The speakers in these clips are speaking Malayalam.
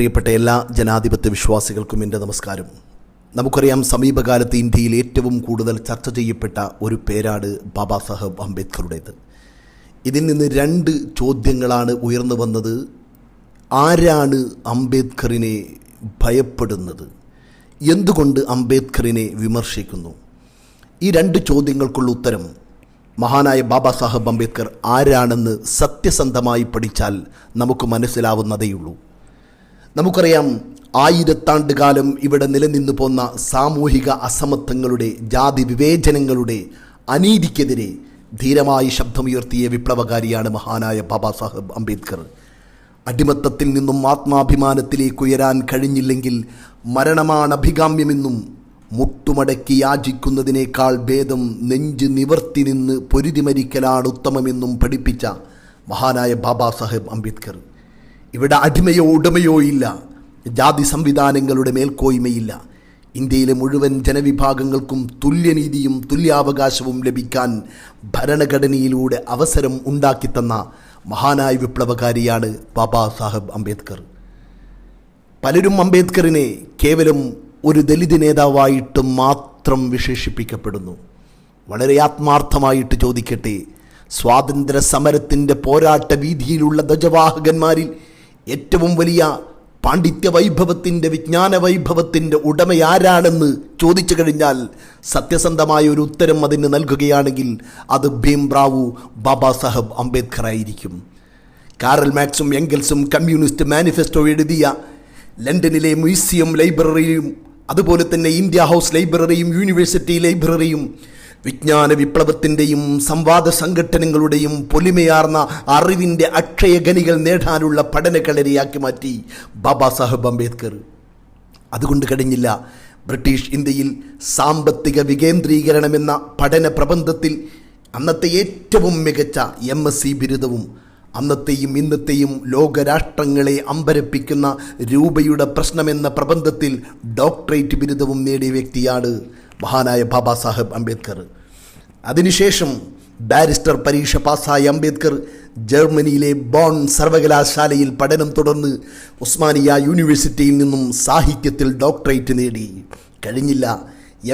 പ്രിയപ്പെട്ട എല്ലാ ജനാധിപത്യ വിശ്വാസികൾക്കും എന്റെ നമസ്കാരം. നമുക്കറിയാം സമീപകാലത്ത് ഇന്ത്യയിൽ ഏറ്റവും കൂടുതൽ ചർച്ച ചെയ്യപ്പെട്ട ഒരു പേരാണ് ബാബാ സാഹേബ് അംബേദ്കറുടേത്. ഇതിൽ നിന്ന് രണ്ട് ചോദ്യങ്ങളാണ് ഉയർന്നു വന്നത്. ആരാണ് അംബേദ്കറിനെ ഭയപ്പെടുന്നത്? എന്തുകൊണ്ട് അംബേദ്കറിനെ വിമർശിക്കുന്നു? ഈ രണ്ട് ചോദ്യങ്ങൾക്കുള്ള ഉത്തരം മഹാനായ ബാബാ സാഹബ് അംബേദ്കർ ആരാണെന്ന് സത്യസന്ധമായി പഠിച്ചാൽ നമുക്ക് മനസ്സിലാവുന്നതേയുള്ളൂ. നമുക്കറിയാം ആയിരത്താണ്ട് കാലം ഇവിടെ നിലനിന്നു പോന്ന സാമൂഹിക അസമത്വങ്ങളുടെ ജാതി വിവേചനങ്ങളുടെ അനീതിക്കെതിരെ ധീരമായി ശബ്ദമുയർത്തിയ വിപ്ലവകാരിയാണ് മഹാനായ ബാബാ സാഹബ് അംബേദ്കർ. അടിമത്തത്തിൽ നിന്നും ആത്മാഭിമാനത്തിലേക്ക് ഉയരാൻ കഴിഞ്ഞില്ലെങ്കിൽ മരണമാണ് അഭികാമ്യമെന്നും മുട്ടുമടക്കി യാചിക്കുന്നതിനേക്കാൾ ഭേദം നെഞ്ച് നിവർത്തി നിന്ന് പൊരുതി മരിക്കലാണ് ഉത്തമമെന്നും പഠിപ്പിച്ച മഹാനായ ബാബാ സാഹേബ് അംബേദ്കർ. ഇവിടെ അടിമയോ ഉടമയോ ഇല്ല. ജാതി സംവിധാനങ്ങളുടെ മേൽക്കോയ്മയില്ല. ഇന്ത്യയിലെ മുഴുവൻ ജനവിഭാഗങ്ങൾക്കും തുല്യനീതിയും തുല്യാവകാശവും ലഭിക്കാൻ ഭരണഘടനയിലൂടെ അവസരം ഉണ്ടാക്കിത്തന്ന മഹാനായ വിപ്ലവകാരിയാണ് ബാബാ സാഹബ് അംബേദ്കർ. പലരും അംബേദ്കറിനെ കേവലം ഒരു ദലിത് നേതാവായിട്ട് മാത്രം വിശേഷിപ്പിക്കപ്പെടുന്നു. വളരെ ആത്മാർത്ഥമായിട്ട് ചോദിക്കട്ടെ സ്വാതന്ത്ര്യ സമരത്തിന്റെ പോരാട്ട വീതിയിലുള്ള ധ്വജവാഹകന്മാരിൽ ഏറ്റവും വലിയ പാണ്ഡിത്യ വൈഭവത്തിന്റെ വിജ്ഞാന വൈഭവത്തിന്റെ ഉടമയാരാണെന്ന് ചോദിച്ചു കഴിഞ്ഞാൽ സത്യസന്ധമായ ഒരു ഉത്തരം അതിന് നൽകുകയാണെങ്കിൽ അത് ഭീം ഭീംറാവു ബാബാ സാഹബ് അംബേദ്കർ ആയിരിക്കും. കാറൽ മാക്സും എംഗൽസും കമ്മ്യൂണിസ്റ്റ് മാനിഫെസ്റ്റോ എഴുതിയ ലണ്ടനിലെ മ്യൂസിയം ലൈബ്രറിയും അതുപോലെ തന്നെ ഇന്ത്യ ഹൗസ് ലൈബ്രറിയും യൂണിവേഴ്സിറ്റി ലൈബ്രറിയും വിജ്ഞാന വിപ്ലവത്തിന്റെയും സംവാദ സംഘടനകളുടെയും പൊലിമയാർന്ന അറിവിന്റെ അക്ഷയഗനികൾ നേടാനുള്ള പഠനകളരിയാക്കി മാറ്റി ബാബാ സാഹബ് അംബേദ്കർ. അതുകൊണ്ട് കഴിഞ്ഞില്ല. ബ്രിട്ടീഷ് ഇന്ത്യയിൽ സാമ്പത്തിക വികേന്ദ്രീകരണം എന്ന പഠന പ്രബന്ധത്തിൽ അന്നത്തെ ഏറ്റവും മികച്ച എം എസ് സി ബിരുദവും അന്നത്തെയും ഇന്നത്തെയും ലോകരാഷ്ട്രങ്ങളെ അമ്പരപ്പിക്കുന്ന രൂപയുടെ പ്രശ്നമെന്ന പ്രബന്ധത്തിൽ ഡോക്ടറേറ്റ് ബിരുദവും നേടിയ വ്യക്തിയാണ് മഹാനായ ബാബാ സാഹേബ് അംബേദ്കർ. അതിനുശേഷം ബാരിസ്റ്റർ പരീക്ഷ പാസ്സായ അംബേദ്കർ ജർമ്മനിയിലെ ബോൺ സർവകലാശാലയിൽ പഠനം തുടർന്ന് ഉസ്മാനിയ യൂണിവേഴ്സിറ്റിയിൽ നിന്നും സാഹിത്യത്തിൽ ഡോക്ടറേറ്റ് നേടി. കഴിഞ്ഞില്ല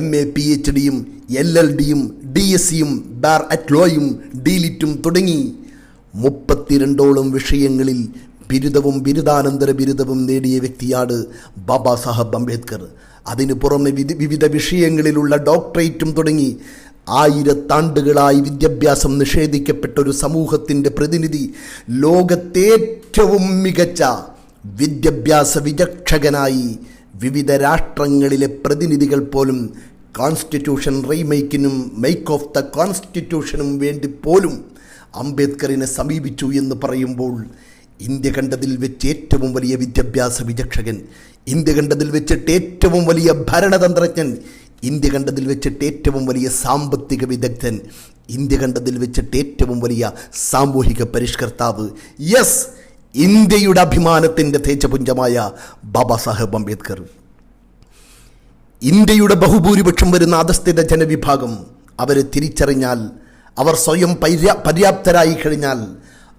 എം എ പി എച്ച് ഡിയും എൽ എൽ ഡിയും ഡി എസ് സിയും ബാർ അറ്റ് ലോയും ഡിലിറ്റും തുടങ്ങി. മുപ്പത്തിരണ്ടോളം വിഷയങ്ങളിൽ ബിരുദവും ബിരുദാനന്തര ബിരുദവും നേടിയ വ്യക്തിയാണ് ബാബാ സാഹബ് അംബേദ്കർ. അതിനു പുറമെ വിധ- വിവിധ വിഷയങ്ങളിലുള്ള ഡോക്ടറേറ്റും തുടങ്ങി. ആയിരത്താണ്ടുകളായി വിദ്യാഭ്യാസം നിഷേധിക്കപ്പെട്ട ഒരു സമൂഹത്തിന്റെ പ്രതിനിധി ലോകത്തേറ്റവും മികച്ച വിദ്യാഭ്യാസ വിചക്ഷകനായി വിവിധ രാഷ്ട്രങ്ങളിലെ പ്രതിനിധികൾ പോലും കോൺസ്റ്റിറ്റ്യൂഷൻ റീമേക്കിനും മേക്ക് ഓഫ് ദ കോൺസ്റ്റിറ്റ്യൂഷനും വേണ്ടി പോലും അംബേദ്കറിനെ സമീപിച്ചു എന്ന് പറയുമ്പോൾ ഇന്ത്യ കണ്ടതിൽ വെച്ച് ഏറ്റവും വലിയ വിദ്യാഭ്യാസ വിചക്ഷകൻ ഇന്ത്യ കണ്ടതിൽ വെച്ചിട്ട് ഏറ്റവും വലിയ ഭരണതന്ത്രജ്ഞൻ ഇന്ത്യ കണ്ടതിൽ വെച്ചിട്ട് ഏറ്റവും വലിയ സാമ്പത്തിക വിദഗ്ധൻ ഇന്ത്യ കണ്ടതിൽ വെച്ചിട്ട് ഏറ്റവും വലിയ സാമൂഹിക പരിഷ്കർത്താവ്. യെസ് ഇന്ത്യയുടെ അഭിമാനത്തിന്റെ തേജപുഞ്ചമായ ബാബാ സാഹേബ് അംബേദ്കർ. ഇന്ത്യയുടെ ബഹുഭൂരിപക്ഷം വരുന്ന അധസ്ഥിത ജനവിഭാഗം അവരെ തിരിച്ചറിഞ്ഞാൽ അവർ സ്വയം പര്യാ പര്യാപ്തരായി കഴിഞ്ഞാൽ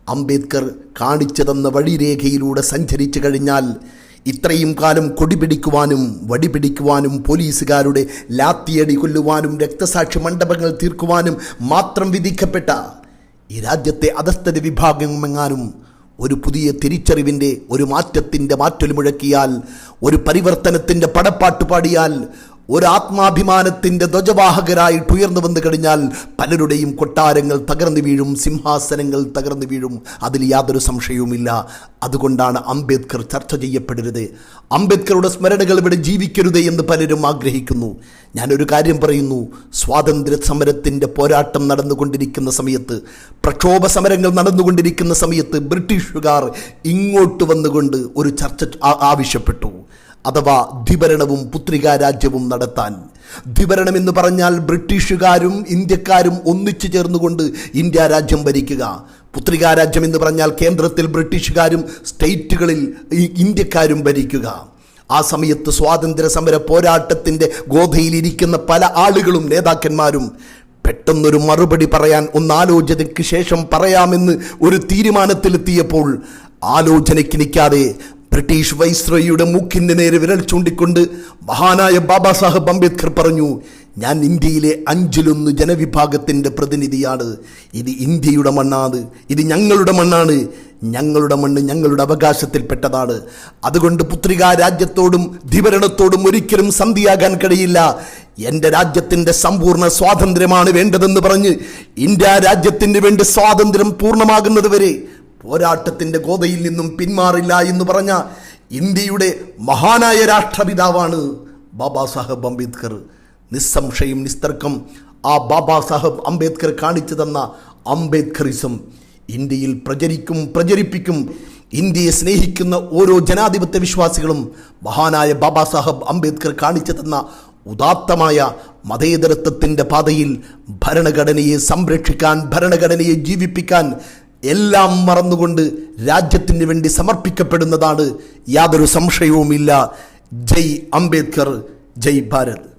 അംബേദ്കർ കാണിച്ചു തന്ന വഴിരേഖയിലൂടെ സഞ്ചരിച്ചു കഴിഞ്ഞാൽ ഇത്രയും കാലം കൊടിപിടിക്കുവാനും വടിപിടിക്കുവാനും പോലീസുകാരുടെ ലാത്തിയടി കൊല്ലുവാനും രക്തസാക്ഷി മണ്ഡപങ്ങൾ തീർക്കുവാനും മാത്രം വിധിക്കപ്പെട്ട ഈ രാജ്യത്തെ അധസ്ഥിത വിഭാഗമെങ്ങാനും ഒരു പുതിയ തിരിച്ചറിവിന്റെ ഒരു മാറ്റത്തിന്റെ മാറ്റൊലി മുഴക്കിയാൽ ഒരു പരിവർത്തനത്തിന്റെ പടപ്പാട്ട് പാടിയാൽ ഒരു ആത്മാഭിമാനത്തിന്റെ ധ്വജവാഹകരായിട്ട് ഉയർന്നു വന്നു കഴിഞ്ഞാൽ പലരുടെയും കൊട്ടാരങ്ങൾ തകർന്നു വീഴും സിംഹാസനങ്ങൾ തകർന്നു വീഴും. അതിൽ യാതൊരു സംശയവുമില്ല. അതുകൊണ്ടാണ് അംബേദ്കർ ചർച്ച ചെയ്യപ്പെടരുത്. അംബേദ്കറുടെ സ്മരണകൾ ഇവിടെ ജീവിക്കരുത് എന്ന് പലരും ആഗ്രഹിക്കുന്നു. ഞാനൊരു കാര്യം പറയുന്നു. സ്വാതന്ത്ര്യ സമരത്തിന്റെ പോരാട്ടം നടന്നുകൊണ്ടിരിക്കുന്ന സമയത്ത് പ്രക്ഷോഭ സമരങ്ങൾ നടന്നുകൊണ്ടിരിക്കുന്ന സമയത്ത് ബ്രിട്ടീഷുകാർ ഇങ്ങോട്ട് വന്നുകൊണ്ട് ഒരു ചർച്ച ആവശ്യപ്പെട്ടു. അഥവാ ദ്വിഭരണവും പുത്രികാ രാജ്യവും നടത്താൻ. ദ്വിഭരണം എന്ന് പറഞ്ഞാൽ ബ്രിട്ടീഷുകാരും ഇന്ത്യക്കാരും ഒന്നിച്ചു ചേർന്നുകൊണ്ട് ഇന്ത്യ രാജ്യം ഭരിക്കുക. പുത്രികാ രാജ്യം എന്ന് പറഞ്ഞാൽ കേന്ദ്രത്തിൽ ബ്രിട്ടീഷുകാരും സ്റ്റേറ്റുകളിൽ ഇന്ത്യക്കാരും ഭരിക്കുക. ആ സമയത്ത് സ്വാതന്ത്ര്യ സമര പോരാട്ടത്തിന്റെ ഗോധയിലിരിക്കുന്ന പല ആളുകളും നേതാക്കന്മാരും പെട്ടെന്നൊരു മറുപടി പറയാൻ ഒന്നാലോചനയ്ക്ക് ശേഷം പറയാമെന്ന് ഒരു തീരുമാനത്തിലെത്തിയപ്പോൾ ആലോചനയ്ക്ക് നിൽക്കാതെ ബ്രിട്ടീഷ് വൈസ്രോയിയുടെ മൂക്കിന്റെ നേരെ വിരൽ ചൂണ്ടിക്കൊണ്ട് മഹാനായ ബാബാ സാഹബ് അംബേദ്കർ പറഞ്ഞു ഞാൻ ഇന്ത്യയിലെ അഞ്ചിലൊന്ന് ജനവിഭാഗത്തിന്റെ പ്രതിനിധിയാണ്. ഇത് ഇന്ത്യയുടെ മണ്ണാണ്. ഇത് ഞങ്ങളുടെ മണ്ണാണ്. ഞങ്ങളുടെ മണ്ണ് ഞങ്ങളുടെ അവകാശത്തിൽപ്പെട്ടതാണ്. അതുകൊണ്ട് പുത്രികാ രാജ്യത്തോടും ധിവരണത്തോടും ഒരിക്കലും സന്ധിയാകാൻ കഴിയില്ല. എന്റെ രാജ്യത്തിന്റെ സമ്പൂർണ സ്വാതന്ത്ര്യമാണ് വേണ്ടതെന്ന് പറഞ്ഞ് ഇന്ത്യ രാജ്യത്തിന് വേണ്ടി സ്വാതന്ത്ര്യം പൂർണമാകുന്നത് വരെ പോരാട്ടത്തിന്റെ ഗോതയിൽ നിന്നും പിന്മാറില്ല എന്ന് പറഞ്ഞ ഇന്ത്യയുടെ മഹാനായ രാഷ്ട്രപിതാവാണ് ബാബാ സാഹബ് അംബേദ്കർ. നിസ്സംശയം നിസ്തർക്കം ആ ബാബാ സാഹബ് അംബേദ്കർ കാണിച്ചു തന്ന അംബേദ്കറിസം ഇന്ത്യയിൽ പ്രചരിക്കും പ്രചരിപ്പിക്കും. ഇന്ത്യയെ സ്നേഹിക്കുന്ന ഓരോ ജനാധിപത്യ വിശ്വാസികളും മഹാനായ ബാബാ സാഹബ് അംബേദ്കർ കാണിച്ചു തന്ന ഉദാത്തമായ മതേതരത്വത്തിന്റെ പാതയിൽ ഭരണഘടനയെ സംരക്ഷിക്കാൻ ഭരണഘടനയെ ജീവിപ്പിക്കാൻ എല്ലാം മറന്നുകൊണ്ട് രാജ്യത്തിന് വേണ്ടി സമർപ്പിക്കപ്പെടുന്നതാണ് യാതൊരു സംശയവുമില്ല. ജയ് അംബേദ്കർ ജയ് ഭാരത്.